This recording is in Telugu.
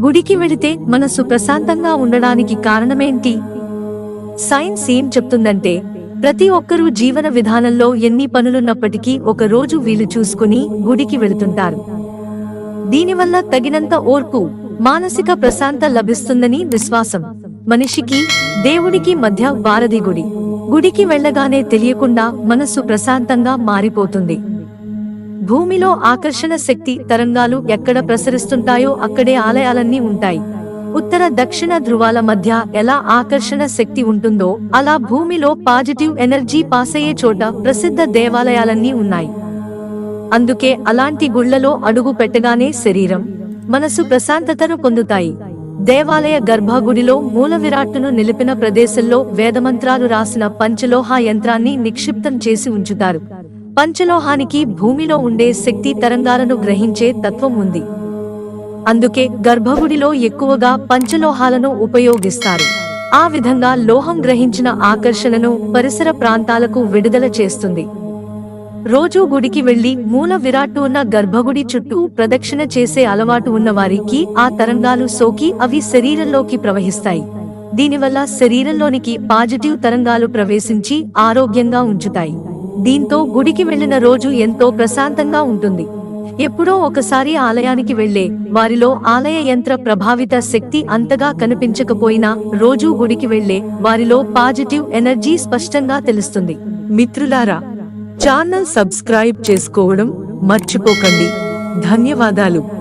గుడికి వెళితే మనసు ప్రశాంతంగా ఉండడానికి కారణమేంటి? సైన్స్ ఏం చెప్తుందంటే ప్రతి ఒక్కరూ జీవన విధానంలో ఎన్ని పనులున్నప్పటికీ ఒక రోజు వీలు చూసుకుని గుడికి వెళుతుంటారు. దీనివల్ల తగినంత ఓర్పు మానసిక ప్రశాంత లభిస్తుందని విశ్వాసం. మనిషికి దేవుడికి మధ్య వారధి గుడి. గుడికి వెళ్ళగానే తెలియకుండా మనస్సు ప్రశాంతంగా మారిపోతుంది. భూమిలో ఆకర్షణ శక్తి తరంగాలు ఎక్కడ ప్రసరిస్తుంటాయో అక్కడే ఆలయాలన్నీ ఉంటాయి. ఉత్తర దక్షిణ ధృవాల మధ్య ఎలా ఆకర్షణ శక్తి ఉంటుందో అలా భూమిలో పాజిటివ్ ఎనర్జీ పాస్ అయ్యే చోట ప్రసిద్ధ దేవాలయాలన్నీ ఉన్నాయి. అందుకే అలాంటి గుళ్ళలో అడుగు పెట్టగానే శరీరం మనసు ప్రశాంతతను పొందుతాయి. దేవాలయ గర్భగుడిలో మూల విరాట్టును నిలిపిన ప్రదేశంలో వేదమంత్రాలు రాసిన పంచలోహ యంత్రాన్ని నిక్షిప్తం చేసి ఉంచుతారు. పంచలోహానికి భూమిలో ఉండే శక్తి తరంగాలను గ్రహించే తత్వం ఉంది. అందుకే గర్భగుడిలో ఎక్కువగా పంచలోహాలను ఉపయోగిస్తారు. ఆ విధంగా లోహం గ్రహించిన ఆకర్షణను పరిసర ప్రాంతాలకు విడుదల చేస్తుంది. రోజూ గుడికి వెళ్ళి మూల విరాట్టు ఉన్న గర్భగుడి చుట్టూ ప్రదక్షిణ చేసే అలవాటు ఉన్న వారికి ఆ తరంగాలు సోకి అవి శరీరంలోకి ప్రవహిస్తాయి. దీనివల్ల శరీరంలోనికి పాజిటివ్ తరంగాలు ప్రవేశించి ఆరోగ్యంగా ఉంచుతాయి. దీంతో గుడికి వెళ్ళిన రోజు ఎంతో ప్రశాంతంగా ఉంటుంది. ఎప్పుడో ఒకసారి ఆలయానికి వెళ్ళే వారిలో ఆలయ యంత్ర ప్రభావిత శక్తి అంతగా కనిపించకపోయినా రోజూ గుడికి వెళ్ళే వారిలో పాజిటివ్ ఎనర్జీ స్పష్టంగా తెలుస్తుంది. మిత్రులారా ఛానల్ సబ్స్క్రైబ్ చేసుకోవడం మర్చిపోకండి. ధన్యవాదాలు.